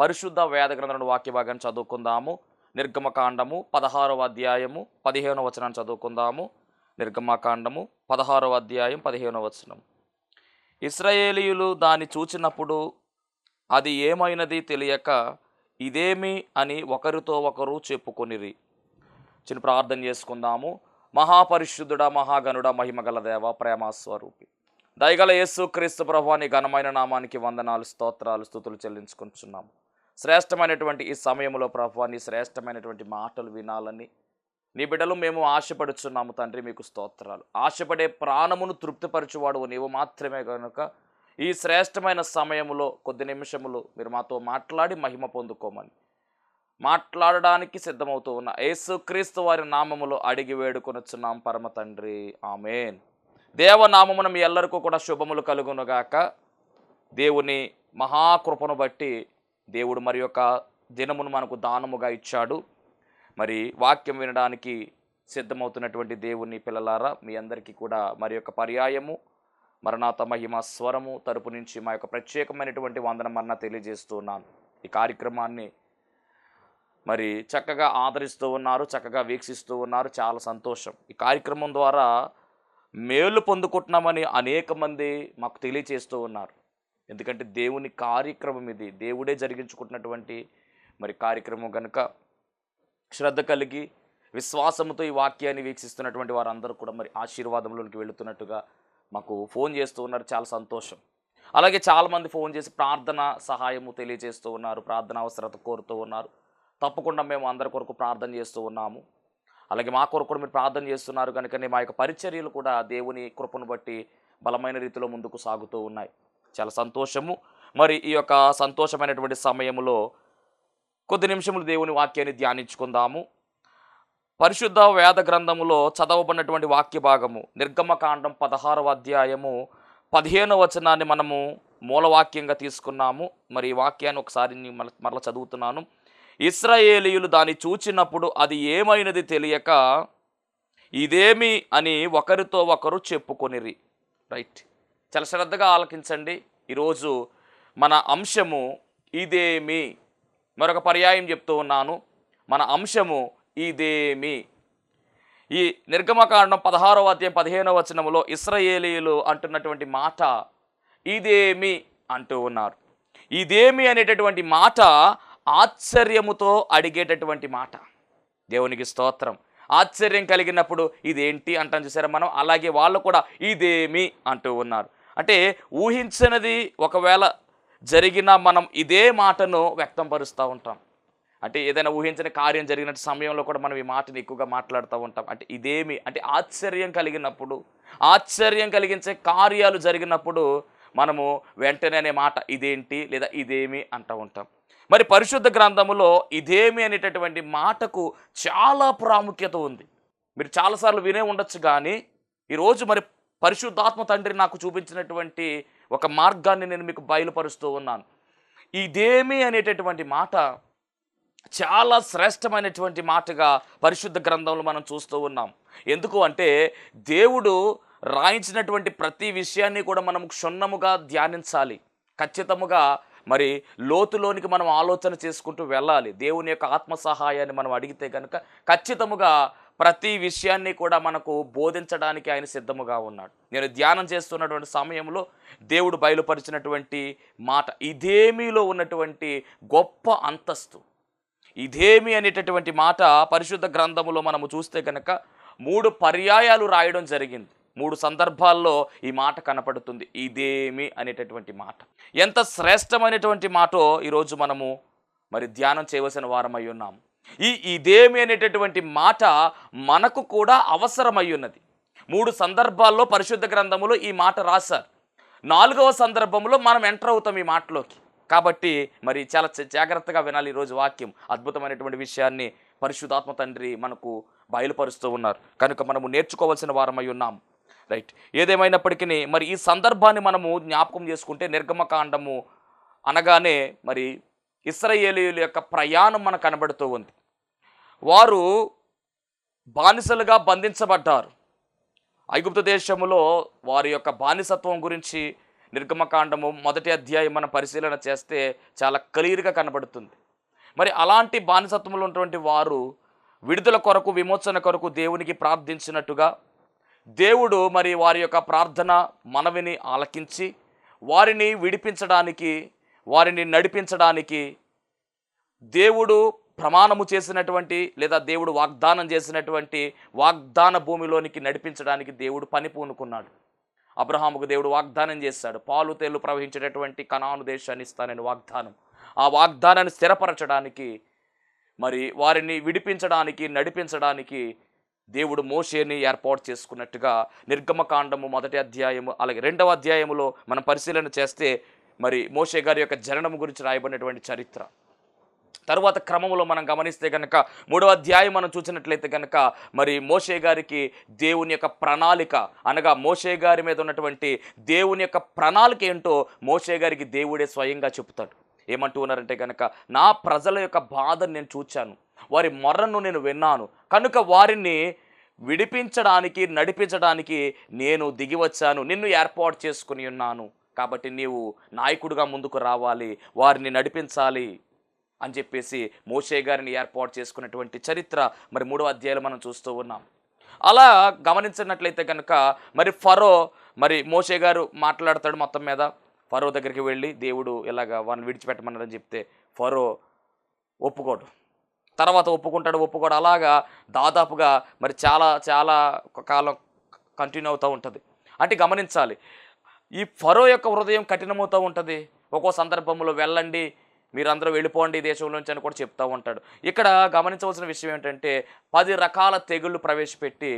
పరిశుద్ధ వేద గ్రంథం వాక్య భాగాన్ని చదువుకుందాము. నిర్గమకాండము పదహారవ అధ్యాయము పదిహేనవ వచనాన్ని చదువుకుందాము. నిర్గమకాండము పదహారవ అధ్యాయం పదిహేనవ వచనం. ఇస్రాయేలీయులు దాన్ని చూచినప్పుడు అది ఏమైనది తెలియక ఇదేమి అని ఒకరితో ఒకరు చెప్పుకొనిరి. చిన్న ప్రార్థన చేసుకుందాము. మహాపరిశుద్ధుడ మహాగణుడ మహిమగల దేవ ప్రేమస్వరూపి దయగల యేసు క్రీస్తు ప్రభాని ఘనమైన నామానికి వందనాలు స్తోత్రాలు స్థుతులు చెల్లించుకుంటున్నాము. శ్రేష్టమైనటువంటి ఈ సమయంలో ప్రభా నీ శ్రేష్టమైనటువంటి మాటలు వినాలని. నీ బిడ్డలు మేము ఆశపడుచున్నాము తండ్రి మీకు స్తోత్రాలు. ఆశపడే ప్రాణమును తృప్తిపరచువాడు నీవు మాత్రమే కనుక ఈ శ్రేష్టమైన సమయములో కొద్ది నిమిషములు మీరు మాతో మాట్లాడి మహిమ పొందుకోమని. మాట్లాడడానికి సిద్ధమవుతూ ఉన్న యేసుక్రీస్తు వారి నామములో అడిగి వేడుకొనొచ్చున్నాం పరమ తండ్రి. ఆమెన్. దేవనామమున మీ ఎల్లరికూ కూడా శుభములు కలుగునుగాక. దేవుని మహాకృపను బట్టి దేవుడు మరి యొక్క దినమును మనకు దానముగా ఇచ్చాడు. మరి వాక్యం వినడానికి సిద్ధమవుతున్నటువంటి దేవుని పిల్లలారా మీ అందరికీ కూడా మరి యొక్క పర్యాయము మరణాత మహిమ స్వరము తరపు నుంచి మా యొక్క ప్రత్యేకమైనటువంటి వందనమన్న తెలియజేస్తూ ఉన్నాను. ఈ కార్యక్రమాన్ని మరి చక్కగా ఆదరిస్తూ ఉన్నారు చక్కగా వీక్షిస్తూ ఉన్నారు. చాలా సంతోషం. ఈ కార్యక్రమం ద్వారా మేలు పొందుకుంటున్నామని అనేక మంది మాకు తెలియచేస్తూ ఉన్నారు. ఎందుకంటే దేవుని కార్యక్రమం ఇది. దేవుడే జరిగించుకుంటున్నటువంటి మరి కార్యక్రమం కనుక శ్రద్ధ కలిగి విశ్వాసముతో ఈ వాక్యాన్ని వీక్షిస్తున్నటువంటి వారందరూ కూడా మరి ఆశీర్వాదంలోనికి వెళుతున్నట్టుగా మాకు ఫోన్ చేస్తూ ఉన్నారు. చాలా సంతోషం. అలాగే చాలామంది ఫోన్ చేసి ప్రార్థన సహాయము తెలియజేస్తూ ఉన్నారు. ప్రార్థన అవసరత కోరుతూ ఉన్నారు. తప్పకుండా మేము అందరి కొరకు ప్రార్థన చేస్తూ ఉన్నాము. అలాగే మా కొరకు కూడా మీరు ప్రార్థన చేస్తున్నారు. కనుకనే మా యొక్క పరిచర్యలు కూడా దేవుని కృపను బట్టి బలమైన రీతిలో ముందుకు సాగుతూ ఉన్నాయి. చాలా సంతోషము. మరి ఈ యొక్క సంతోషమైనటువంటి సమయంలో కొద్ది నిమిషములు దేవుని వాక్యాన్ని ధ్యానించుకుందాము. పరిశుద్ధ వేద గ్రంథములో చదవబడినటువంటి వాక్య భాగము నిర్గమకాండం పదహారవ అధ్యాయము పదిహేను వచనాన్ని మనము మూలవాక్యంగా తీసుకున్నాము. మరి ఈ వాక్యాన్ని ఒకసారి మరల మరలా చదువుతున్నాను. ఇస్రాయేలీయులు దాన్ని చూచినప్పుడు అది ఏమైనది తెలియక ఇదేమి అని ఒకరితో ఒకరు చెప్పుకొనిరి. రైట్. చాలా శ్రద్ధగా ఆలకించండి. ఈరోజు మన అంశము ఇదేమి? మరొక పర్యాయం చెప్తూ ఉన్నాను. మన అంశము ఇదేమి? ఈ నిర్గమకాండం పదహారవ అధ్యాయం పదిహేనవ వచనములో ఇస్రయేలీలు అంటున్నటువంటి మాట ఇదేమి అంటూ ఉన్నారు. ఇదేమి అనేటటువంటి మాట ఆశ్చర్యముతో అడిగేటటువంటి మాట. దేవునికి స్తోత్రం. ఆశ్చర్యం కలిగినప్పుడు ఇదేంటి అంటాం చూసారా మనం? అలాగే వాళ్ళు కూడా ఇదేమి అంటూ ఉన్నారు. అంటే ఊహించినది ఒకవేళ జరిగిన మనం ఇదే మాటను వ్యక్తంపరుస్తూ ఉంటాం. అంటే ఏదైనా ఊహించని కార్యం జరిగిన సమయంలో కూడా మనం ఈ మాటని ఎక్కువగా మాట్లాడుతూ ఉంటాం. అంటే ఇదేమి అంటే ఆశ్చర్యం కలిగినప్పుడు ఆశ్చర్యం కలిగించే కార్యాలు జరిగినప్పుడు మనము వెంటనే అనే మాట ఇదేంటి లేదా ఇదేమి అంటూ ఉంటాం. మరి పరిశుద్ధ గ్రంథములో ఇదేమి అనేటటువంటి మాటకు చాలా ప్రాముఖ్యత ఉంది. మీరు చాలాసార్లు వినే ఉండొచ్చు కానీ ఈరోజు మరి పరిశుద్ధాత్మ తండ్రి నాకు చూపించినటువంటి ఒక మార్గాన్ని నేను మీకు బయలుపరుస్తూ ఉన్నాను. ఇదేమి అనేటటువంటి మాట చాలా శ్రేష్టమైనటువంటి మాటగా పరిశుద్ధ గ్రంథంలో మనం చూస్తూ ఉన్నాం. ఎందుకు అంటే దేవుడు రాయించినటువంటి ప్రతి విషయాన్ని కూడా మనం క్షుణ్ణముగా ధ్యానించాలి. ఖచ్చితముగా మరి లోతులోనికి మనం ఆలోచన చేసుకుంటూ వెళ్ళాలి. దేవుని యొక్క ఆత్మ సహాయాన్ని మనం అడిగితే కనుక ఖచ్చితముగా ప్రతి విషయాన్ని కూడా మనకు బోధించడానికి ఆయన సిద్ధముగా ఉన్నాడు. నేను ధ్యానం చేస్తున్నటువంటి సమయంలో దేవుడు బయలుపరిచినటువంటి మాట ఇదేమీలో ఉన్నటువంటి గొప్ప అంతస్తు. ఇదేమి అనేటటువంటి మాట పరిశుద్ధ గ్రంథములో మనము చూస్తే కనుక మూడు పర్యాయాలు రాయడం జరిగింది. మూడు సందర్భాల్లో ఈ మాట కనపడుతుంది. ఇదేమి అనేటటువంటి మాట. ఎంత శ్రేష్టమైనటువంటి మాటో ఈరోజు మనము మరి ధ్యానం చేయవలసిన వారమై ఉన్నాము ఈ ఇదేమి అనేటటువంటి మాట మనకు కూడా అవసరమై ఉన్నది మూడు సందర్భాల్లో పరిశుద్ధ గ్రంథములో ఈ మాట రాశారు. నాలుగవ సందర్భంలో మనం ఎంటర్ అవుతాం ఈ మాటలోకి. కాబట్టి మరి చాలా జాగ్రత్తగా వినాలి ఈరోజు వాక్యం. అద్భుతమైనటువంటి విషయాన్ని పరిశుధాత్మ తండ్రి మనకు బయలుపరుస్తూ ఉన్నారు. కనుక మనము నేర్చుకోవాల్సిన వారమై ఉన్నాం. రైట్. ఏదేమైనప్పటికీ మరి ఈ సందర్భాన్ని మనము జ్ఞాపకం చేసుకుంటే నిర్గమకాండము అనగానే మరి ఇస్రయేలీయుల యొక్క ప్రయాణం మనకు కనబడుతూ ఉంది. వారు బానిసలుగా బంధించబడ్డారు. ఐగుప్తు దేశములో వారి యొక్క బానిసత్వం గురించి నిర్గమకాండము మొదటి అధ్యాయం మనం పరిశీలన చేస్తే చాలా క్లియర్గా కనబడుతుంది. మరి అలాంటి బానిసత్వంలో ఉన్నటువంటి వారు విడుదల కొరకు విమోచన కొరకు దేవునికి ప్రార్థించినట్టుగా దేవుడు మరి వారి యొక్క ప్రార్థన మనవిని ఆలకించి వారిని విడిపించడానికి వారిని నడిపించడానికి దేవుడు ప్రమాణము చేసినటువంటి లేదా దేవుడు వాగ్దానం చేసినటువంటి వాగ్దాన భూమిలోనికి నడిపించడానికి దేవుడు పని పూనుకున్నాడు. అబ్రహాముకు దేవుడు వాగ్దానం చేశాడు పాలు తేలు ప్రవహించేటటువంటి కణాను దేశాన్ని ఇస్తానని వాగ్దానం. ఆ వాగ్దానాన్ని స్థిరపరచడానికి మరి వారిని విడిపించడానికి నడిపించడానికి దేవుడు మోషేని ఏర్పాటు చేసుకున్నట్టుగా నిర్గమకాండము మొదటి అధ్యాయము అలాగే రెండవ అధ్యాయములో మనం పరిశీలన చేస్తే మరి మోషే గారి యొక్క జననము గురించి రాయబడినటువంటి చరిత్ర. తరువాత క్రమంలో మనం గమనిస్తే కనుక మూడవ అధ్యాయం మనం చూసినట్లయితే కనుక మరి మోషే గారికి దేవుని యొక్క ప్రణాళిక అనగా మోషే గారి మీద ఉన్నటువంటి దేవుని యొక్క ప్రణాళిక ఏంటో మోషే గారికి దేవుడే స్వయంగా చెబుతాడు. ఏమంటూ ఉన్నారంటే కనుక నా ప్రజల యొక్క బాధను నేను చూచాను వారి మొర్రను నేను విన్నాను కనుక వారిని విడిపించడానికి నడిపించడానికి నేను దిగివచ్చాను నిన్ను ఏర్పాటు చేసుకుని ఉన్నాను. కాబట్టి నీవు నాయకుడిగా ముందుకు రావాలి వారిని నడిపించాలి అని చెప్పేసి మోషే గారిని ఏర్పాటు చేసుకున్నటువంటి చరిత్ర మరి మూడవ అధ్యాయులు మనం చూస్తూ ఉన్నాం. అలా గమనించినట్లయితే కనుక మరి ఫరో మరి మోషే గారు మాట్లాడతాడు మొత్తం మీద. ఫరో దగ్గరికి వెళ్ళి దేవుడు ఇలాగ వాళ్ళని విడిచిపెట్టమన్నారని చెప్తే ఫరో ఒప్పుకోడు. తర్వాత ఒప్పుకుంటాడు ఒప్పుకోడు. అలాగా దాదాపుగా మరి చాలా చాలా కాలం కంటిన్యూ అవుతూ ఉంటుంది. అంటే గమనించాలి ఈ ఫరో యొక్క హృదయం కఠినమవుతూ ఉంటుంది. ఒక్కో సందర్భంలో వెళ్ళండి మీరందరూ వెళ్ళిపోండి ఈ అని కూడా చెప్తూ ఉంటాడు. ఇక్కడ గమనించవలసిన విషయం ఏంటంటే పది రకాల తెగుళ్ళు ప్రవేశపెట్టి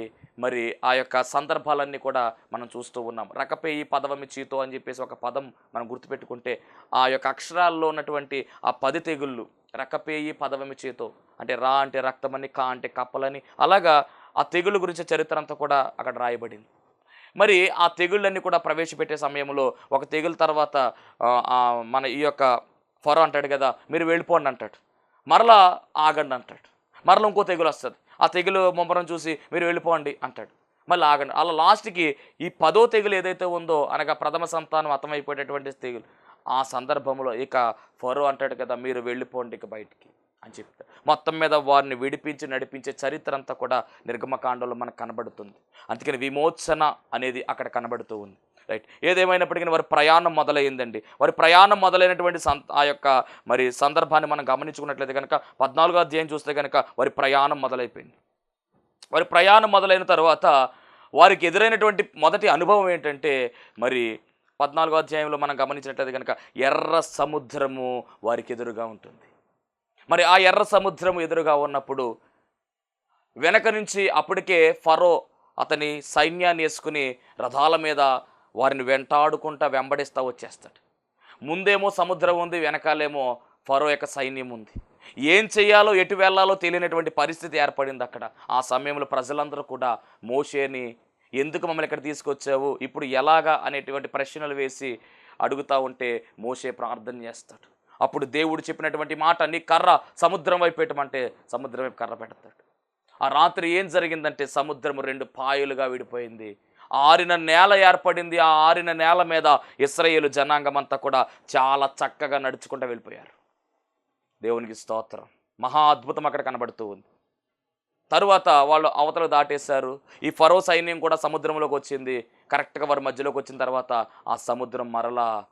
మరి ఆ యొక్క సందర్భాలన్నీ కూడా మనం చూస్తూ ఉన్నాం. రకపేయి పదవమి చీతో అని చెప్పేసి ఒక పదం మనం గుర్తుపెట్టుకుంటే ఆ యొక్క అక్షరాల్లో ఉన్నటువంటి ఆ పది తెగుళ్ళు రకపేయి పదవమి చేతో అంటే రా అంటే రక్తమని కా అంటే కప్పలని అలాగా ఆ తెగులు గురించి చరిత్ర అంతా కూడా అక్కడ రాయబడింది. మరి ఆ తెగుళ్ళన్నీ కూడా ప్రవేశపెట్టే సమయంలో ఒక తెగులు తర్వాత మన ఈ యొక్క ఫొర అంటాడు కదా మీరు వెళ్ళిపోండి అంటాడు. మరలా ఆగండి అంటాడు. మరలా ఇంకో తెగులు వస్తుంది. ఆ తెగులు ముమ్మరం చూసి మీరు వెళ్ళిపోండి అంటాడు. మళ్ళీ ఆగండి. అలా లాస్ట్కి ఈ పదో తెగులు ఏదైతే ఉందో అనగా ప్రథమ సంతానం అర్థమైపోయేటటువంటి తెగులు ఆ సందర్భంలో ఇక ఫరో అంటాడు కదా మీరు వెళ్ళిపోండి ఇక బయటికి. అని చెప్తారు. మొత్తం మీద వారిని విడిపించి నడిపించే చరిత్ర అంతా కూడా నిర్గమకాండంలో మనకు కనబడుతుంది. అందుకని విమోచన అనేది అక్కడ కనబడుతూ ఉంది. రైట్. ఏదేమైనప్పటికీ వారి ప్రయాణం మొదలైందండి. వారి ప్రయాణం మొదలైనటువంటి సం ఆ యొక్క మరి సందర్భాన్ని మనం గమనించుకున్నట్లయితే కనుక పద్నాలుగో అధ్యాయం చూస్తే కనుక వారి ప్రయాణం మొదలైపోయింది. వారి ప్రయాణం మొదలైన తర్వాత వారికి ఎదురైనటువంటి మొదటి అనుభవం ఏంటంటే మరి పద్నాలుగో అధ్యాయంలో మనం గమనించినట్లయితే కనుక ఎర్ర సముద్రము వారికి ఎదురుగా ఉంటుంది. మరి ఆ ఎర్ర సముద్రం ఎదురుగా ఉన్నప్పుడు వెనక నుంచి అప్పటికే ఫరో అతని సైన్యాన్ని వేసుకుని రథాల మీద వారిని వెంటాడుకుంటా వెంబడిస్తూ వచ్చేస్తాడు. ముందేమో సముద్రం ఉంది వెనకాలేమో ఫరో యొక్క సైన్యం ఉంది. ఏం చేయాలో ఎటు వెళ్ళాలో తెలియనటువంటి పరిస్థితి ఏర్పడింది అక్కడ. ఆ సమయంలో ప్రజలందరూ కూడా మోషేని ఎందుకు మమ్మల్ని ఇక్కడ తీసుకొచ్చావు ఇప్పుడు ఎలాగా అనేటువంటి ప్రశ్నలు వేసి అడుగుతా ఉంటే మోషే ప్రార్థన చేస్తాడు. అప్పుడు దేవుడు చెప్పినటువంటి మాట నీ కర్ర సముద్రం వైపు పెట్టమంటే సముద్రం వైపు కర్ర పెడతాడు ఆ రాత్రి ఏం జరిగిందంటే సముద్రం రెండు పాయలుగా విడిపోయింది. ఆరిన నేల ఏర్పడింది. ఆ ఆరిన నేల మీద ఇస్రాయేలు జనాంగం అంతా కూడా చాలా చక్కగా నడుచుకుంటూ వెళ్ళిపోయారు. దేవునికి స్తోత్రం. మహా అద్భుతం అక్కడ కనబడుతూ ఉంది. తరువాత వాళ్ళు అవతల దాటేశారు. ఈ ఫరో సైన్యం కూడా సముద్రంలోకి వచ్చింది. కరెక్ట్గా వారి మధ్యలోకి వచ్చిన తర్వాత ఆ సముద్రం మరలా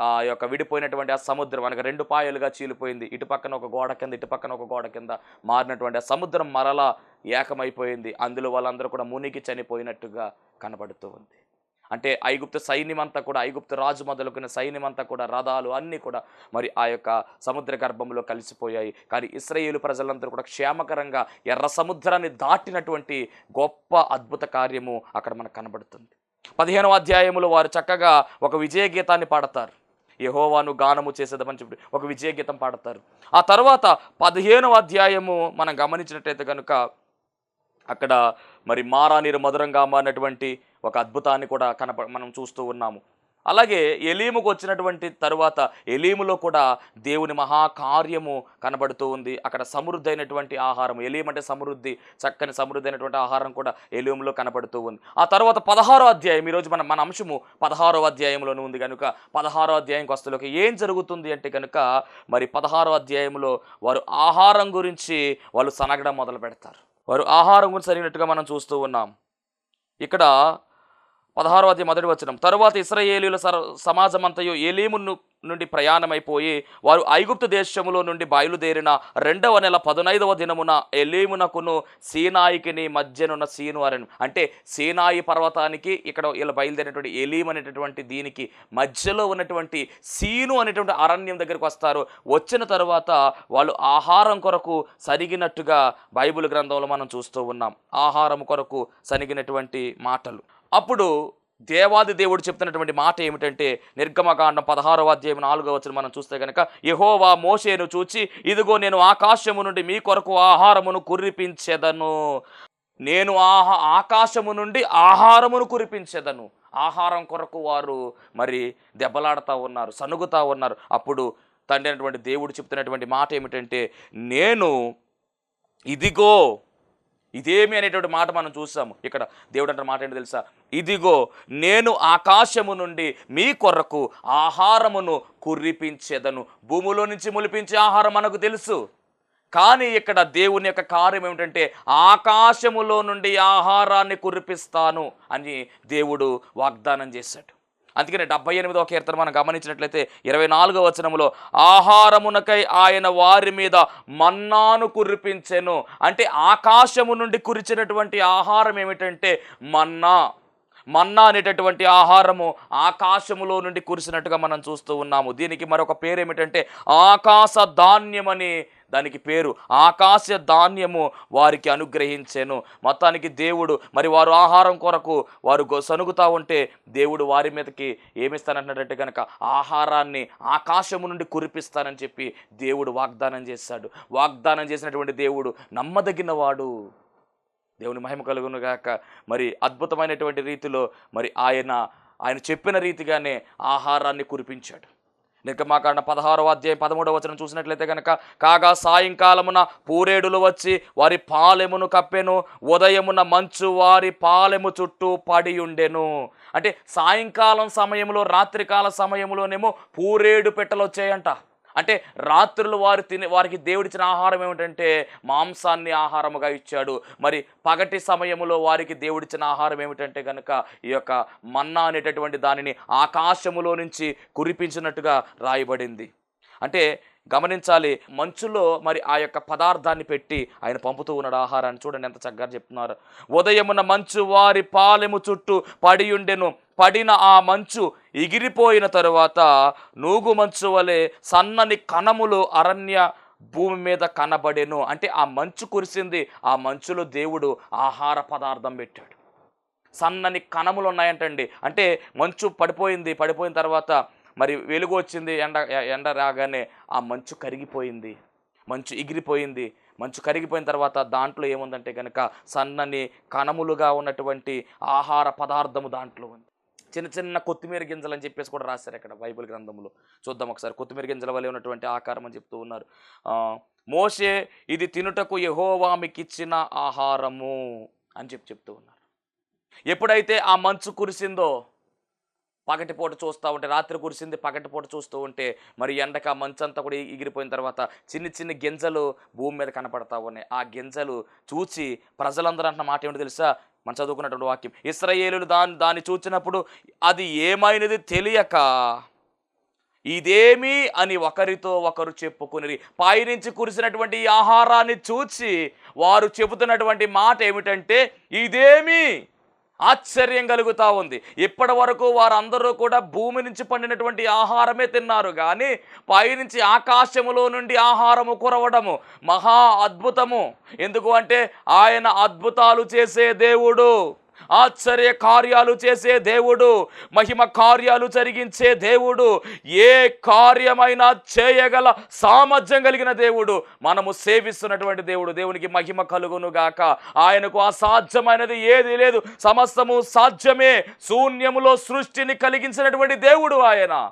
ఆ- యొక్క విడిపోయినటువంటి ఆ సముద్రం అనగా రెండు పాయలుగా చీలిపోయింది. ఇటు పక్కన ఒక గోడ కింద ఇటు పక్కన ఒక గోడ కింద మారినటువంటి ఆ సముద్రం మరలా ఏకమైపోయింది. అందులో వాళ్ళందరూ కూడా మునిగి చనిపోయినట్టుగా కనబడుతూ ఉంది. అంటే ఐగుప్తు సైన్యమంతా కూడా ఐగుప్తు రాజు మొదలుకున్న సైన్యం అంతా కూడా రథాలు అన్నీ కూడా మరి ఆ యొక్క సముద్ర గర్భంలో కలిసిపోయాయి. కానీ ఇస్రాయేలు ప్రజలందరూ కూడా క్షేమకరంగా ఎర్ర సముద్రాన్ని దాటినటువంటి గొప్ప అద్భుత కార్యము అక్కడ మనకు కనబడుతుంది. పదిహేనో అధ్యాయములో వారు చక్కగా ఒక విజయ గీతాన్ని పాడతారు. యహోవాను గానము చేసేదమని చెప్పి ఒక విజయ గీతం పాడతారు. ఆ తర్వాత పదిహేనవ అధ్యాయము మనం గమనించినట్టయితే కనుక అక్కడ మరి మారా నీరు మధురంగా మారినటువంటి ఒక అద్భుతాన్ని కూడా కనప మనం చూస్తూ ఉన్నాము. అలాగే ఎలీముకు వచ్చినటువంటి తరువాత ఎలీములో కూడా దేవుని మహాకార్యము కనబడుతూ ఉంది. అక్కడ సమృద్ధి అయినటువంటి ఆహారం ఎలీం అంటే సమృద్ధి చక్కని సమృద్ధి అయినటువంటి ఆహారం కూడా ఎలీములో కనబడుతూ ఉంది. ఆ తర్వాత పదహారో అధ్యాయం ఈరోజు మన మన అంశము పదహారో అధ్యాయంలోనే ఉంది కనుక పదహారో అధ్యాయంకి వస్తులోకి ఏం జరుగుతుంది అంటే కనుక మరి పదహారో అధ్యాయంలో వారు ఆహారం గురించి వాళ్ళు సనగడం మొదలు పెడతారు వారు ఆహారం గురించి సరిగినట్టుగా మనం చూస్తూ ఉన్నాం. ఇక్కడ పదహారో అధ్యాయం మొదటి వచనం. తరువాత ఇస్రయేలీల సమాజమంతయు ఏలీమును నుండి ప్రయాణమైపోయి వారు ఐగుప్తు దేశములో నుండి బయలుదేరిన రెండవ నెల పదునైదవ దినమున ఎలీమునకును సీనాయికిని మధ్యనున్న సీను అరణ్ అంటే సీనాయి పర్వతానికి ఇక్కడ వీళ్ళు బయలుదేరినటువంటి ఎలీం అనేటటువంటి దీనికి మధ్యలో ఉన్నటువంటి సీను అనేటువంటి అరణ్యం దగ్గరికి వస్తారు. వచ్చిన తర్వాత వాళ్ళు ఆహారం కొరకు సరిగినట్టుగా బైబిల్ గ్రంథంలో మనం చూస్తూ ఉన్నాం. ఆహారం కొరకు సరిగినటువంటి మాటలు. అప్పుడు దేవాది దేవుడు చెప్తున్నటువంటి మాట ఏమిటంటే నిర్గమకాండం పదహారవ అధ్యాయం నాలుగవ వచ్చిన మనం చూస్తే కనుక యహోవా మోషేను చూచి ఇదిగో నేను ఆకాశము నుండి మీ కొరకు ఆహారమును కురిపించెదను. నేను ఆహా ఆకాశము నుండి ఆహారమును కురిపించెదను. ఆహారం కొరకు వారు మరి దెబ్బలాడుతూ ఉన్నారు సనుగుతూ ఉన్నారు. అప్పుడు తండ్రి అయినటువంటి దేవుడు చెప్తున్నటువంటి మాట ఏమిటంటే నేను ఇదిగో ఇదేమి అనేటువంటి మాట మనం చూసాము ఇక్కడ దేవుడు అంటే మాట ఏంటి తెలుసా? ఇదిగో నేను ఆకాశము నుండి మీ కొరకు ఆహారమును కుర్రిపించేదను భూమిలో నుంచి ములిపించే ఆహారం మనకు తెలుసు. కానీ ఇక్కడ దేవుని యొక్క కార్యం ఏమిటంటే ఆకాశములో నుండి ఆహారాన్ని కురిపిస్తాను అని దేవుడు వాగ్దానం చేశాడు. అందుకని డెబ్బై ఎనిమిదవ కీర్తన మనం గమనించినట్లయితే ఇరవై నాలుగవ వచనములో ఆహారమునకై ఆయన వారి మీద మన్నాను కురిపించెను. అంటే ఆకాశము నుండి కురిచినటువంటి ఆహారం ఏమిటంటే మన్నా. మన్నా అనేటటువంటి ఆహారము ఆకాశములో నుండి కురిసినట్టుగా మనం చూస్తూ ఉన్నాము. దీనికి మరొక పేరు ఏమిటంటే ఆకాశ ధాన్యమని దానికి పేరు ఆకాశ ధాన్యము వారికి అనుగ్రహించాను. మొత్తానికి దేవుడు మరి వారు ఆహారం కొరకు వారు గొ- సనుగుతా ఉంటే దేవుడు వారి మీదకి ఏమిస్తానంటున్నాడంటే కనుక ఆహారాన్ని ఆకాశము నుండి కురిపిస్తానని చెప్పి దేవుడు వాగ్దానం చేశాడు. వాగ్దానం చేసినటువంటి దేవుడు నమ్మదగిన వాడు దేవుని మహిమ కలుగును గాక. మరి అద్భుతమైనటువంటి రీతిలో మరి ఆయన ఆయన చెప్పిన రీతిగానే ఆహారాన్ని కురిపించాడు. నిర్గమాకాండ పదహారవ అధ్యాయం పదమూడవ వచనం చూసినట్లయితే కనుక కాగా సాయంకాలమున పూరేడులు వచ్చి వారి పాలెమును కప్పెను ఉదయమున మంచు వారి పాలెము చుట్టూ పడి ఉండెను. అంటే సాయంకాలం సమయంలో రాత్రికాల సమయంలోనేమో పూరేడు పెట్టలు వచ్చాయంట అంటే రాత్రులు వారు తినే వారికి దేవుడిచ్చిన ఆహారం ఏమిటంటే మాంసాన్ని ఆహారముగా ఇచ్చాడు. మరి పగటి సమయంలో వారికి దేవుడిచ్చిన ఆహారం ఏమిటంటే కనుక ఈ యొక్క మన్నా అనేటటువంటి దానిని ఆకాశములో నుంచి కురిపించినట్టుగా రాయబడింది. అంటే గమనించాలి మంచులో మరి ఆ యొక్క పదార్థాన్ని పెట్టి ఆయన పంపుతూ ఉన్నాడు ఆహారాన్ని. చూడండి ఎంత చక్కగా చెప్తున్నారు. ఉదయమున మంచు వారి పాలెము చుట్టూ పడియుండెను పడిన ఆ మంచు ఎగిరిపోయిన తరువాత నూగు మంచు వలె సన్నని కణములు అరణ్య భూమి మీద కనబడెను. అంటే ఆ మంచు కురిసింది. ఆ మంచులో దేవుడు ఆహార పదార్థం పెట్టాడు. సన్నని కణములు ఉన్నాయంటండి. అంటే మంచు పడిపోయింది. పడిపోయిన తర్వాత మరి వెలుగు వచ్చింది. ఎండ ఎండ రాగానే ఆ మంచు కరిగిపోయింది. మంచు ఎగిరిపోయింది. మంచు కరిగిపోయిన తర్వాత దాంట్లో ఏముందంటే కనుక సన్నని కణములుగా ఉన్నటువంటి ఆహార పదార్థము దాంట్లో ఉంది. చిన్న చిన్న కొత్తిమీర గింజలు అని చెప్పేసి కూడా రాశారు ఇక్కడ బైబిల్ గ్రంథంలో. చూద్దాం ఒకసారి. కొత్తిమీర గింజల వల్ల ఉన్నటువంటి ఆకారం అని చెప్తూ ఉన్నారు. మోసే మోషే ఇది తినుటకు యహోవామికి మీకు ఇచ్చిన ఆహారము అని చెప్పి చెప్తూ ఉన్నారు. ఎప్పుడైతే ఆ మంచు కురిసిందో పగటిపూట చూస్తూ ఉంటే రాత్రి కురిసింది పగటిపూట చూస్తూ ఉంటే మరి ఎండక ఆ మంచు అంతా కూడా ఎగిరిపోయిన తర్వాత చిన్ని చిన్ని గింజలు భూమి మీద కనపడతా ఉన్నాయి. ఆ గింజలు చూసి ప్రజలందరూ అంటున్న మాట ఏమిటో తెలుసా? మనం చదువుకున్నటువంటి వాక్యం ఇస్రయేలు దాని దాన్ని చూచినప్పుడు అది ఏమైనది తెలియక ఇదేమి అని ఒకరితో ఒకరు చెప్పుకుని పైనుంచి కురిసినటువంటి ఆహారాన్ని చూచి వారు చెబుతున్నటువంటి మాట ఏమిటంటే ఇదేమి ఆశ్చర్యం కలుగుతూ ఉంది. ఇప్పటి వరకు వారందరూ కూడా భూమి నుంచి పండినటువంటి ఆహారమే తిన్నారు. కానీ పైనుంచి ఆకాశములో నుండి ఆహారము కురవడము మహా అద్భుతము. ఎందుకు అంటే ఆయన అద్భుతాలు చేసే దేవుడు. ఆశ్చర్య కార్యాలు చేసే దేవుడు మహిమ కార్యాలు జరిగించే దేవుడు ఏ కార్యమైనా చేయగల సామర్థ్యం కలిగిన దేవుడు మనము సేవిస్తున్నటువంటి దేవుడు దేవునికి మహిమ కలుగును గాక. ఆయనకు అసాధ్యమైనది ఏది లేదు సమస్తము సాధ్యమే శూన్యములో సృష్టిని కలిగించినటువంటి దేవుడు ఆయన.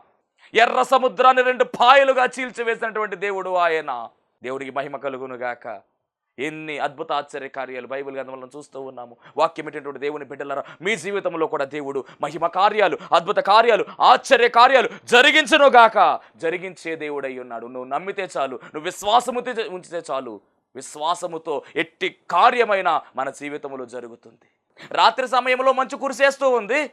ఎర్ర సముద్రాన్ని రెండు పాయలుగా చీల్చివేసినటువంటి దేవుడు ఆయన. దేవుడికి మహిమ కలుగును గాక. ఎన్ని అద్భుత ఆశ్చర్య కార్యాలు బైబిల్ గ్రంథంలో చూస్తూ ఉన్నాము. వాక్యం ఏంటంటే దేవుని బిడ్డలారా మీ జీవితంలో కూడా దేవుడు మహిమ కార్యాలు అద్భుత కార్యాలు ఆశ్చర్య కార్యాలు జరిగించను గాక. జరిగించే దేవుడై ఉన్నాడు. నువ్వు నమ్మితే చాలు నువ్వు విశ్వాసము ఉంచితే చాలు. విశ్వాసముతో ఎట్టి కార్యమైన మన జీవితంలో జరుగుతుంది. రాత్రి సమయంలో మంచు కురిసేస్తూ ఉంది.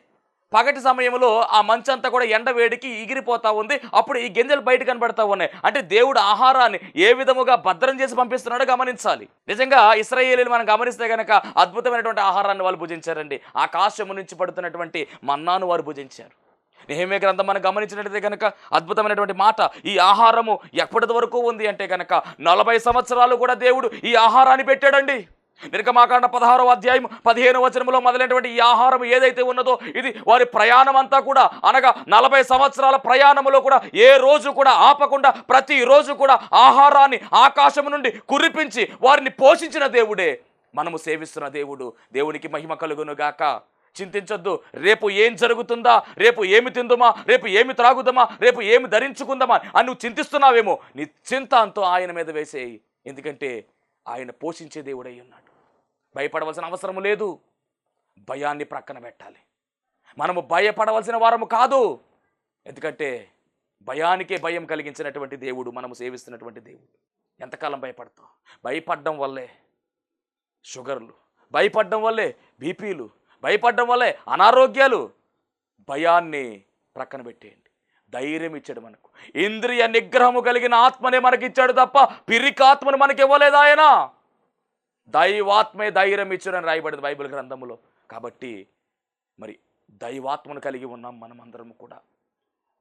పగటి సమయంలో ఆ మంచంతా కూడా ఎండ వేడికి ఎగిరిపోతా ఉంది. అప్పుడు ఈ గింజలు బయట కనబడతా ఉన్నాయి. అంటే దేవుడు ఆహారాన్ని ఏ విధముగా భద్రం చేసి పంపిస్తున్నాడో గమనించాలి. నిజంగా ఇస్రాయేలీలు మనం గమనిస్తే కనుక అద్భుతమైనటువంటి ఆహారాన్ని వాళ్ళు భుజించారండి. ఆకాశము నుంచి పడుతున్నటువంటి మన్నాను వారు భుజించారు. నిహమే గ్రంథం మనం గమనించినట్లయితే కనుక అద్భుతమైనటువంటి మాట. ఈ ఆహారము ఎప్పటి వరకు ఉంది అంటే కనుక నలభై సంవత్సరాలు కూడా దేవుడు ఈ ఆహారాన్ని పెట్టాడండి. నిర్గమాకాండ పదహారవ అధ్యాయం పదిహేను వచనంలో మొదలైనటువంటి ఈ ఆహారం ఏదైతే ఉన్నదో ఇది వారి ప్రయాణం అంతా కూడా అనగా నలభై సంవత్సరాల ప్రయాణములో కూడా ఏ రోజు కూడా ఆపకుండా ప్రతిరోజు కూడా ఆహారాన్ని ఆకాశం నుండి కురిపించి వారిని పోషించిన దేవుడే. మనము సేవిస్తున్న దేవుడు. దేవునికి మహిమ కలుగును గాక చింతించొద్దు. రేపు ఏం జరుగుతుందా? రేపు ఏమి తిందుమా? రేపు ఏమి త్రాగుదామా? రేపు ఏమి ధరించుకుందామా? అని నువ్వు చింతిస్తున్నావేమో. నీ చింత అంతా ఆయన మీద వేసేయి. ఎందుకంటే ఆయన పోషించే దేవుడై ఉన్నాడు. భయపడవలసిన అవసరం లేదు. భయాన్ని ప్రక్కన పెట్టాలి. మనము భయపడవలసిన వారము కాదు. ఎందుకంటే భయానికే భయం కలిగించినటువంటి దేవుడు మనము సేవిస్తున్నటువంటి దేవుడు. ఎంతకాలం భయపడతాం? భయపడడం వల్లే షుగర్లు భయపడడం వల్లే బీపీలు భయపడడం వల్లే అనారోగ్యాలు. భయాన్ని ప్రక్కన పెట్టేయండి. ధైర్యం ఇచ్చాడు మనకు. ఇంద్రియ నిగ్రహము కలిగిన ఆత్మనే మనకి ఇచ్చాడు తప్ప పిరికాత్మను మనకి ఇవ్వలేదు ఆయన. దైవాత్మే ధైర్యం ఇచ్చాడని రాయబడింది బైబిల్ గ్రంథంలో కాబట్టి మరి దైవాత్మను కలిగి ఉన్నాం మనం అందరం కూడా.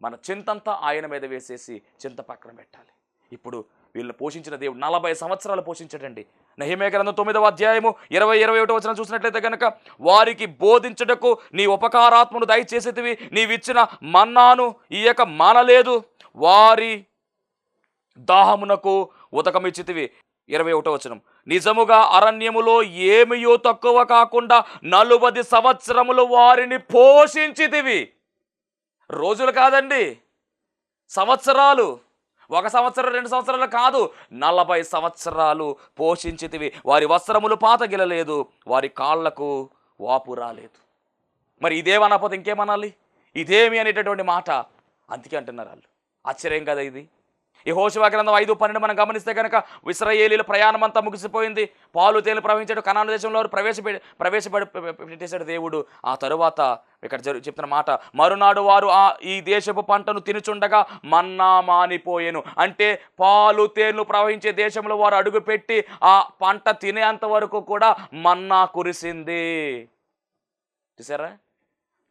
మన చింతంతా ఆయన మీద వేసేసి చింత పక్కన పెట్టాలి. ఇప్పుడు వీళ్ళని పోషించిన దేవుడు నలభై సంవత్సరాలు పోషించడండి. నహిమే గ్రంథం తొమ్మిదవ అధ్యాయము ఇరవై ఇరవై ఒకటో వచ్చిన చూసినట్లయితే కనుక వారికి బోధించుటకు నీ ఉపకారాత్మను దయచేసేటివి నీవిచ్చిన మన్నాను ఈ యొక్క మానలేదు. వారి దాహమునకు ఉతకమిచ్చితివి ఇరవై ఒకటో వచనం. నిజముగా అరణ్యములో ఏమియో తక్కువ కాకుండా నలుబది సంవత్సరములు వారిని పోషించితివి. రోజులు కాదండి సంవత్సరాలు. ఒక సంవత్సరం రెండు సంవత్సరాలు కాదు నలభై సంవత్సరాలు పోషించితివి. వారి వస్త్రములు పాతగిలలేదు వారి కాళ్ళకు వాపు రాలేదు. మరి ఇదేమనకపోతే ఇంకేమనాలి? ఇదేమి అనేటటువంటి మాట? అందుకే అంటున్నారు వాళ్ళు. ఆశ్చర్యం కదా ఇది. ఈ హోషవా గ్రంథం ఐదు పన్నెండు మనం గమనిస్తే కనుక విశ్రయేలీల ప్రయాణం అంతా ముగిసిపోయింది. పాలు తేలు ప్రవహించాడు కనాన దేశంలో వారు ప్రవేశపె పెట్టేశాడు దేవుడు. ఆ తరువాత ఇక్కడ జరు చెప్తున్న మాట మరునాడు వారు ఆ ఈ దేశపు పంటను తినుచుండగా మన్నా మానిపోయేను. అంటే పాలు తేలు ప్రవహించే దేశంలో వారు అడుగుపెట్టి ఆ పంట తినేంత వరకు కూడా మన్నా కురిసింది. చూసారా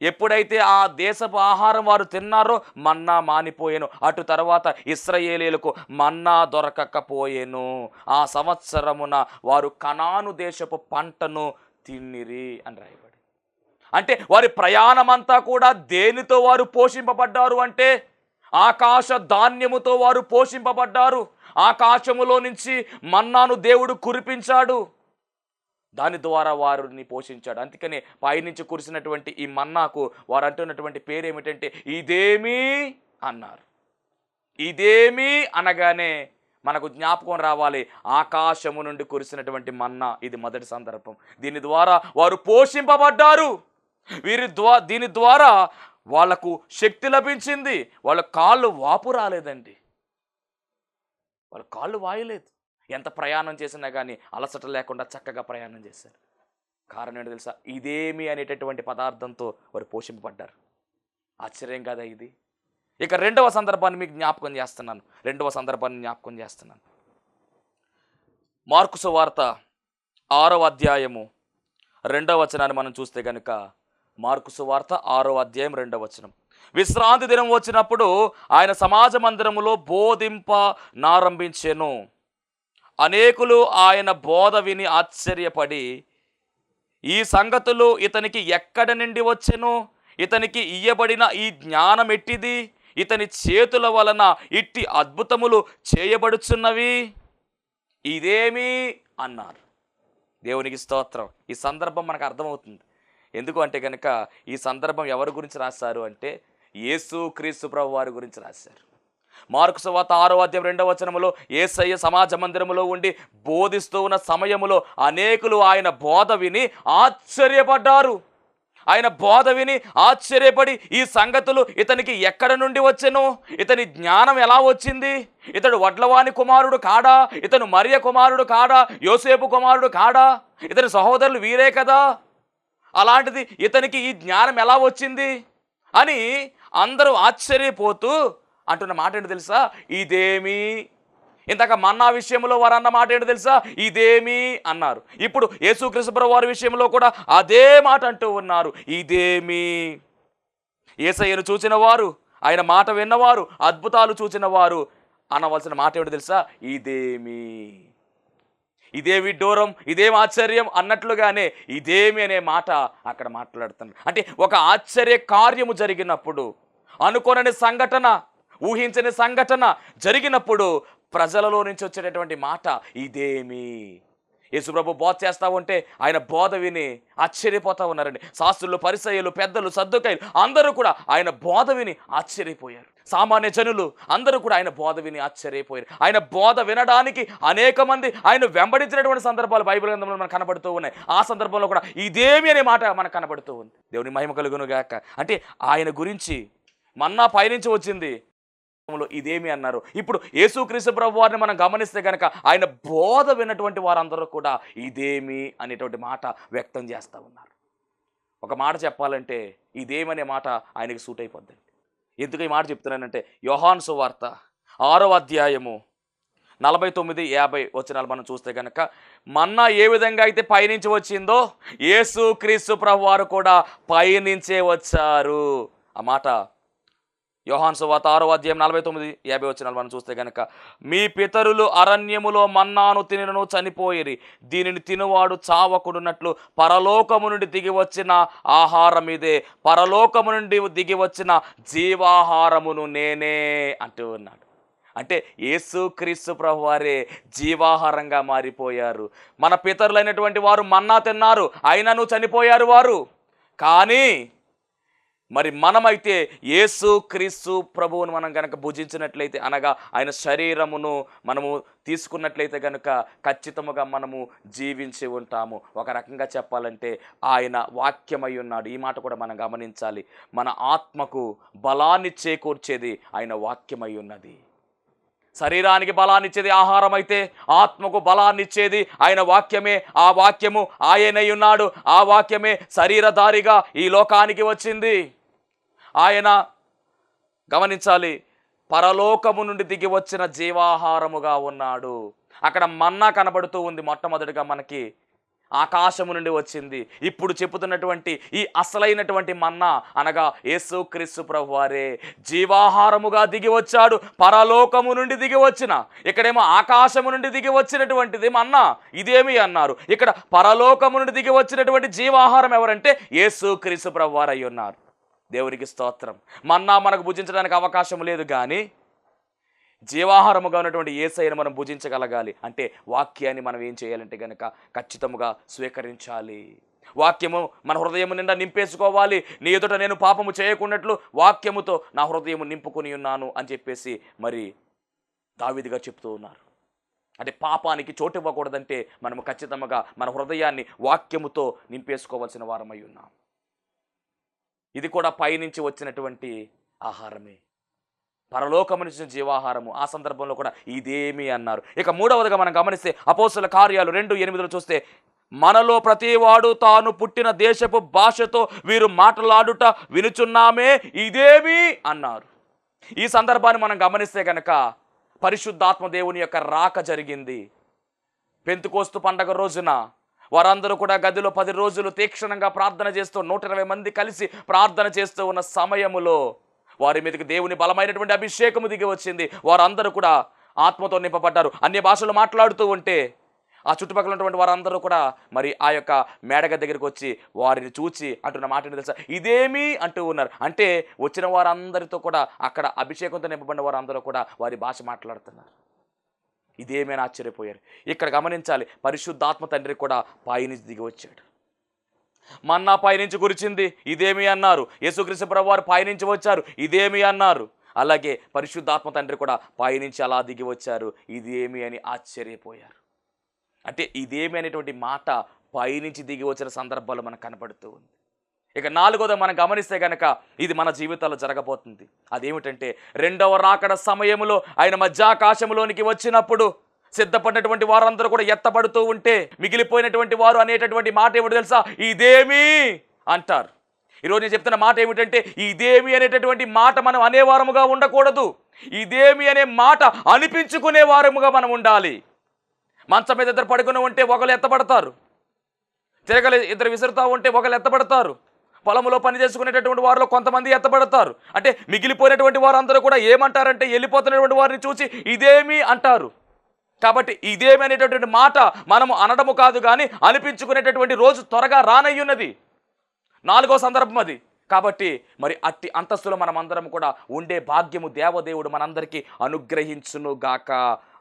ఎప్పుడైతే ఆ దేశపు ఆహారం వారు తిన్నారో మన్నా మానిపోయాను. అటు తర్వాత ఇస్రయేలీలకు మన్నా దొరకకపోయేను. ఆ సంవత్సరమున వారు కనాను దేశపు పంటను తిన్నిరి అని రాయబడి అంటే వారి ప్రయాణమంతా కూడా దేనితో వారు పోషింపబడ్డారు అంటే ఆకాశ ధాన్యముతో వారు పోషింపబడ్డారు. ఆకాశములో నుంచి మన్నాను దేవుడు కురిపించాడు. దాని ద్వారా వారిని పోషించాడు. అందుకనే పైనుంచి కురిసినటువంటి ఈ మన్నాకు వారు అంటున్నటువంటి పేరు ఏమిటంటే ఇదేమి అన్నారు. ఇదేమి అనగానే మనకు జ్ఞాపకం రావాలి. ఆకాశము నుండి కురిసినటువంటి మన్నా ఇది మొదటి సందర్భం. దీని ద్వారా వారు పోషింపబడ్డారు. వీరి ద్వా దీని ద్వారా వాళ్ళకు శక్తి లభించింది. వాళ్ళ కాళ్ళు వాపు రాలేదండి. వాళ్ళ కాళ్ళు వాయలేదు. ఎంత ప్రయాణం చేసినా కానీ అలసట లేకుండా చక్కగా ప్రయాణం చేశారు. కారణం ఏంటో తెలుసా? ఇదేమి అనేటటువంటి పదార్థంతో వారు పోషింపబడ్డారు. ఆశ్చర్యం కదా ఇది? ఇక రెండవ సందర్భాన్ని మీకు జ్ఞాపకం చేస్తున్నాను. రెండవ సందర్భాన్ని జ్ఞాపకం చేస్తున్నాను. మార్కుసు వార్త ఆరో అధ్యాయము రెండవ వచనాన్ని మనం చూస్తే కనుక మార్కుసు వార్త ఆరో అధ్యాయం రెండవ వచనం. విశ్రాంతి దినం వచ్చినప్పుడు ఆయన సమాజ మందిరములో బోధింప నారంభించెను. అనేకులు ఆయన బోధ విని ఆశ్చర్యపడి ఈ సంగతులు ఇతనికి ఎక్కడ నుండి వచ్చెను? ఇతనికి ఇయ్యబడిన ఈ జ్ఞానం ఎట్టిది? ఇతని చేతుల వలన ఇట్టి అద్భుతములు చేయబడుచున్నవి? ఇదేమి అన్నారు. దేవునికి స్తోత్రం. ఈ సందర్భం మనకు అర్థమవుతుంది. ఎందుకు అంటే కనుక ఈ సందర్భం ఎవరి గురించి రాశారు అంటే యేసు క్రీస్తు ప్రభు వారి గురించి రాశారు. మార్కు సువార్త ఆరో అధ్యాయం రెండవ వచనములో ఏసయ్య సమాజ మందిరములో ఉండి బోధిస్తూ ఉన్న సమయములో అనేకులు ఆయన బోధ విని ఆశ్చర్యపడ్డారు. ఆయన బోధ విని ఆశ్చర్యపడి ఈ సంగతులు ఇతనికి ఎక్కడ నుండి వచ్చెను? ఇతని జ్ఞానం ఎలా వచ్చింది? ఇతడు వడ్లవాణి కుమారుడు కాడా? ఇతను మరియ కుమారుడు కాడా? యోసేపు కుమారుడు కాడా? ఇతని సహోదరులు వీరే కదా? అలాంటిది ఇతనికి ఈ జ్ఞానం ఎలా వచ్చింది? అని అందరూ ఆశ్చర్యపోతూ అంటున్న మాట ఏంటి తెలుసా? ఇదేమి. ఇందాక మన్నా విషయంలో వారు అన్న మాట ఏంటి తెలుసా? ఇదేమి అన్నారు. ఇప్పుడు యేసుక్రీస్తు వారి విషయంలో కూడా అదే మాట అంటూ ఉన్నారు. ఇదేమి. ఏసయ్యను చూసిన వారు ఆయన మాట విన్నవారు అద్భుతాలు చూసిన వారు అనవలసిన మాట ఏమిటి తెలుసా? ఇదేమి. ఇదే విడ్డూరం ఇదేం ఆశ్చర్యం అన్నట్లుగానే ఇదేమి అనే మాట అక్కడ మాట్లాడుతున్నారు అంటే ఒక ఆశ్చర్య కార్యము జరిగినప్పుడు అనుకోనని సంఘటన ఊహించని సంఘటన జరిగినప్పుడు ప్రజలలో నుంచి వచ్చేటటువంటి మాట ఇదేమి? యేసుప్రభు బోధ చేస్తా ఉంటే ఆయన బోధ విని ఆశ్చర్యపోతూ ఉన్నారండి. శాస్త్రులు పరిసయ్యులు పెద్దలు సర్దుకాయలు అందరూ కూడా ఆయన బోధ విని ఆశ్చర్యపోయారు. సామాన్య జనులు అందరూ కూడా ఆయన బోధ విని ఆశ్చర్యపోయారు. ఆయన బోధ వినడానికి అనేక మంది ఆయన వెంబడించినటువంటి సందర్భాలు బైబిల్ గ్రంథంలో మనకు కనబడుతూ ఉన్నాయి. ఆ సందర్భంలో కూడా ఇదేమి అనే మాట మనకు కనబడుతూ ఉంది. దేవుని మహిమ కలుగును గాక అంటే ఆయన గురించి మన్నా పైనుంచి వచ్చింది. ఇదేమి అన్నారు? ఇప్పుడు యేసుక్రీస్తు ప్రభు వారిని మనం గమనిస్తే కనుక ఆయన బోధ విన్నటువంటి వారందరూ కూడా ఇదేమి అనేటువంటి మాట వ్యక్తం చేస్తూ ఉన్నారు. ఒక మాట చెప్పాలంటే ఇదేమనే మాట ఆయనకి సూట్ అయిపోద్దండి ఎందుకు ఈ మాట చెప్తున్నానంటే యోహాన్ సువార్త ఆరో అధ్యాయము నలభై తొమ్మిది యాభై వచనాలు మనం చూస్తే కనుక మన్నా ఏ విధంగా అయితే పయనించి వచ్చిందో యేసు క్రీస్తు ప్రభు వారు కూడా పయనించే వచ్చారు. ఆ మాట యోహాన్ సువాత ఆరో అధ్యాయం నలభై తొమ్మిది యాభై వచ్చినాలు మనం చూస్తే కనుక మీ పితరులు అరణ్యములో మన్నాను తినను చనిపోయిరి. దీనిని తినువాడు చావకుడున్నట్లు పరలోకము నుండి దిగి వచ్చిన ఆహారం ఇదే. పరలోకము నుండి దిగి వచ్చిన జీవాహారమును నేనే అంటూ ఉన్నాడు. అంటే యేసు క్రీస్తు ప్రభు వారే జీవాహారంగా మారిపోయారు. మన పితరులైనటువంటి వారు మన్నా తిన్నారు అయినను చనిపోయారు వారు. కానీ మరి మనమైతే యేసు క్రీస్తు ప్రభువును మనం కనుక భుజించినట్లయితే అనగా ఆయన శరీరమును మనము తీసుకున్నట్లయితే కనుక ఖచ్చితముగా మనము జీవించి ఉంటాము. ఒక రకంగా చెప్పాలంటే ఆయన వాక్యమై ఉన్నాడు. ఈ మాట కూడా మనం గమనించాలి. మన ఆత్మకు బలాన్ని చేకూర్చేది ఆయన వాక్యమై ఉన్నది. శరీరానికి బలాన్నిచ్చేది ఆహారం అయితే ఆత్మకు బలాన్నిచ్చేది ఆయన వాక్యమే. ఆ వాక్యము ఆయనై ఉన్నాడు. ఆ వాక్యమే శరీరధారిగా ఈ లోకానికి వచ్చింది. ఆయన గమనించాలి పరలోకము నుండి దిగి వచ్చిన జీవాహారముగా ఉన్నాడు. అక్కడ మన్నా కనబడుతూ ఉంది మొట్టమొదటిగా మనకి. ఆకాశము నుండి వచ్చింది. ఇప్పుడు చెబుతున్నటువంటి ఈ అసలైనటువంటి మన్నా అనగా యేసు క్రీస్తు ప్రభు వారే జీవాహారముగా దిగి వచ్చాడు పరలోకము నుండి దిగి వచ్చిన. ఇక్కడేమో ఆకాశము నుండి దిగి వచ్చినటువంటిది మన్నా. ఇదేమి అన్నారు? ఇక్కడ పరలోకము నుండి దిగి వచ్చినటువంటి జీవాహారం ఎవరంటే యేసు క్రీస్తు ప్రభు వారు అయి ఉన్నారు. దేవునికి స్తోత్రం. మన్నా మనకు భుజించడానికి అవకాశం లేదు కానీ జీవాహారముగా ఉన్నటువంటి ఏసైను మనం భుజించగలగాలి. అంటే వాక్యాన్ని మనం ఏం చేయాలంటే కనుక ఖచ్చితముగా స్వీకరించాలి. వాక్యము మన హృదయము నిండా నింపేసుకోవాలి. నీ ఎదుట నేను పాపము చేయకున్నట్లు వాక్యముతో నా హృదయము నింపుకొని ఉన్నాను అని చెప్పేసి మరి దావిదిగా చెప్తూ ఉన్నారు. అంటే పాపానికి చోటు ఇవ్వకూడదంటే మనము ఖచ్చితంగా మన హృదయాన్ని వాక్యముతో నింపేసుకోవాల్సిన వారమై ఉన్నాం. ఇది కూడా పైనుంచి వచ్చినటువంటి ఆహారమే. పరలోకము నుంచి జీవాహారము. ఆ సందర్భంలో కూడా ఇదేమి అన్నారు. ఇక మూడవదిగా మనం గమనిస్తే అపోసల కార్యాలు రెండు ఎనిమిదిలో చూస్తే మనలో ప్రతివాడు తాను పుట్టిన దేశపు భాషతో వీరు మాట్లాడుట వినుచున్నామే ఇదేమి అన్నారు. ఈ సందర్భాన్ని మనం గమనిస్తే కనుక పరిశుద్ధాత్మ దేవుని యొక్క రాక జరిగింది. పెంతుకోస్తు పండగ రోజున వారందరూ కూడా గదిలో పది రోజులు తీక్షణంగా ప్రార్థన చేస్తూ నూట ఇరవై మంది కలిసి ప్రార్థన చేస్తూ ఉన్న సమయములో వారి మీదకి దేవుని బలమైనటువంటి అభిషేకము దిగి వచ్చింది. వారందరూ కూడా ఆత్మతో నింపబడ్డారు. అన్ని భాషలు మాట్లాడుతూ ఉంటే ఆ చుట్టుపక్కల ఉన్నటువంటి వారందరూ కూడా మరి ఆ యొక్క మేడగ దగ్గరికి వచ్చి వారిని చూచి అంటున్న మాటని తెలుసా? ఇదేమి అంటూ ఉన్నారు. అంటే వచ్చిన వారందరితో కూడా అక్కడ అభిషేకంతో నింపబడిన వారందరూ కూడా వారి భాష మాట్లాడుతున్నారు. ఇదేమైనా ఆశ్చర్యపోయారు. ఇక్కడ గమనించాలి పరిశుద్ధాత్మ తండ్రి కూడా పైనుంచి దిగి వచ్చాడు. మన్నా పైనుంచి కురిచింది ఇదేమి అన్నారు. యేసుక్రీస్తు ప్రభు వారు పైనుంచి వచ్చారు ఇదేమి అన్నారు. అలాగే పరిశుద్ధాత్మ తండ్రి కూడా పైనుంచి అలా దిగి వచ్చారు ఇదేమి అని ఆశ్చర్యపోయారు. అంటే ఇదేమి అనేటువంటి మాట పైనుంచి దిగి వచ్చిన సందర్భాలు మనకు కనపడుతూ ఉంది. ఇక నాలుగోది మనం గమనిస్తే కనుక ఇది మన జీవితాల్లో జరగబోతుంది. అదేమిటంటే రెండవ రాకడ సమయంలో ఆయన మధ్యాకాశంలోనికి వచ్చినప్పుడు సిద్ధపడినటువంటి వారందరూ కూడా ఎత్తబడుతూ ఉంటే మిగిలిపోయినటువంటి వారు అనేటటువంటి మాట ఏమిటి తెలుసా? ఇదేమి అంటారు. ఈరోజు నేను చెప్తున్న మాట ఏమిటంటే ఇదేమి అనేటటువంటి మాట మనం అనేవారముగా ఉండకూడదు. ఇదేమి అనే మాట అనిపించుకునే వారముగా మనం ఉండాలి. మంచం మీద ఇద్దరు పడుకుని ఉంటే ఒకరు ఎత్తపడతారు తిరగలి ఇద్దరు విసురుతూ ఉంటే ఒకరు ఎత్తపడతారు పొలంలో పని చేసుకునేటటువంటి వారిలో కొంతమంది ఎత్తపడతారు అంటే మిగిలిపోయినటువంటి వారందరూ కూడా ఏమంటారంటే వెళ్ళిపోతున్నటువంటి వారిని చూసి ఇదేమి అంటారు. కాబట్టి ఇదేమి అనేటటువంటి మాట మనము అనడము కాదు కానీ అనిపించుకునేటటువంటి రోజు త్వరగా రానయ్యున్నది. నాలుగో సందర్భం అది. కాబట్టి మరి అట్టి అంతస్తులో మనమందరం కూడా ఉండే భాగ్యము దేవదేవుడు మనందరికీ అనుగ్రహించును గాక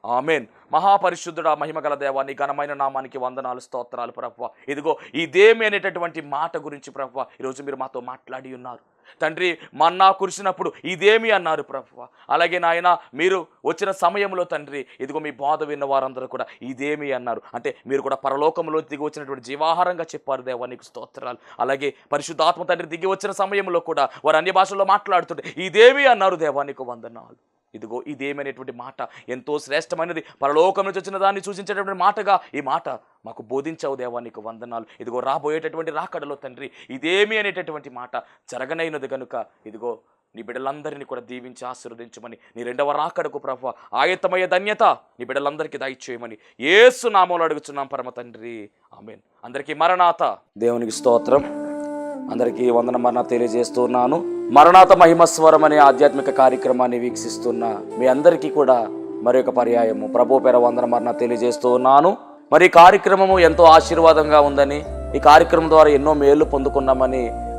ఆమెన్. మహాపరిశుద్ధుడా మహిమగల దేవా నీ ఘనమైన నామానికి వందనాలు స్తోత్రాలు ప్రభు ఇదిగో ఇదేమి అనేటటువంటి మాట గురించి ప్రభు ఈరోజు మీరు మాతో మాట్లాడి ఉన్నారు. తండ్రి మన్నా కురిసినప్పుడు ఇదేమి అన్నారు ప్రభు అలాగే నాయన మీరు వచ్చిన సమయంలో తండ్రి ఇదిగో మీ బాధ విన్న వారందరూ కూడా ఇదేమి అన్నారు. అంటే మీరు కూడా పరలోకంలో దిగి వచ్చినటువంటి జీవాహారంగా చెప్పారు దేవా నీకు స్తోత్రాలు. అలాగే పరిశుద్ధాత్మ తండ్రి దిగి వచ్చిన సమయంలో కూడా వారు అన్ని భాషల్లో మాట్లాడుతుంటే ఇదేమి అన్నారు దేవా నీకు వందనాలు. ఇదిగో ఇదేమైనటువంటి మాట ఎంతో శ్రేష్టమైనది. పరలోకం నుంచి వచ్చిన దాన్ని సూచించేటటువంటి మాటగా ఈ మాట మాకు బోధించావు దేవా నీకు వందనాలు. ఇదిగో రాబోయేటటువంటి రాకడలో తండ్రి ఇదేమి అనేటటువంటి మాట జరగనైన జరగనైనది కనుక ఇదిగో నీ బిడ్డలందరినీ కూడా దీవించి ఆశీర్వదించమని నీ రెండవ రాకడకు ప్రభు ఆయుతమయ్యే ధన్యత నీ బిడ్డలందరికీ దయచేయమని ఏసు నామంలో అడుగుచున్నాం పరమ తండ్రి. ఆమెన్. అందరికీ మరణాత. దేవునికి స్తోత్రం. అందరికీ వందన మరణ తెలియజేస్తున్నాను. మరణాత మహిమస్వరం అనే ఆధ్యాత్మిక కార్యక్రమాన్ని వీక్షిస్తున్న మీ అందరికీ కూడా మరి ఒక పర్యాయము. ప్రభు పేర వందన మరణ తెలియజేస్తూ ఉన్నాను మరి ఈ కార్యక్రమము ఎంతో ఆశీర్వాదంగా ఉందని ఈ కార్యక్రమం ద్వారా ఎన్నో మేలు పొందుకున్నామని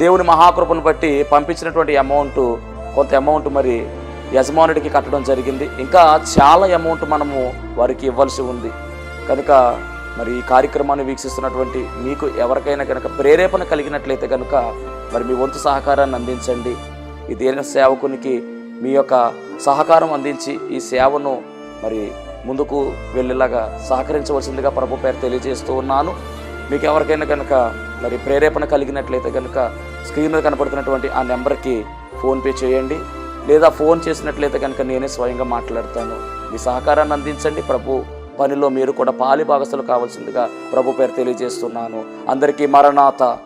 దేవుని మహాకృపను బట్టి పంపించినటువంటి అమౌంట్ కొంత అమౌంట్ మరి యజమానుడికి కట్టడం జరిగింది. ఇంకా చాలా అమౌంట్ మనము వారికి ఇవ్వాల్సి ఉంది. కనుక మరి ఈ కార్యక్రమాన్ని వీక్షిస్తున్నటువంటి మీకు ఎవరికైనా కనుక ప్రేరేపణ కలిగినట్లయితే కనుక మరి మీ వంతు సహకారాన్ని అందించండి. ఈ దేన సేవకునికి మీ యొక్క సహకారం అందించి ఈ సేవను మరి ముందుకు వెళ్ళేలాగా సహకరించవలసిందిగా ప్రభు పేరు తెలియజేస్తూ ఉన్నాను. మీకు ఎవరికైనా కనుక మరి ప్రేరేపణ కలిగినట్లయితే కనుక స్క్రీన్ మీద కనపడుతున్నటువంటి ఆ నెంబర్కి ఫోన్పే చేయండి. లేదా ఫోన్ చేసినట్లయితే కనుక నేనే స్వయంగా మాట్లాడతాను. మీ సహకారాన్ని అందించండి. ప్రభు పనిలో మీరు కూడా పాలి భాగస్తులు కావాల్సిందిగా ప్రభు పేరు తెలియజేస్తున్నాను. అందరికీ మరణాత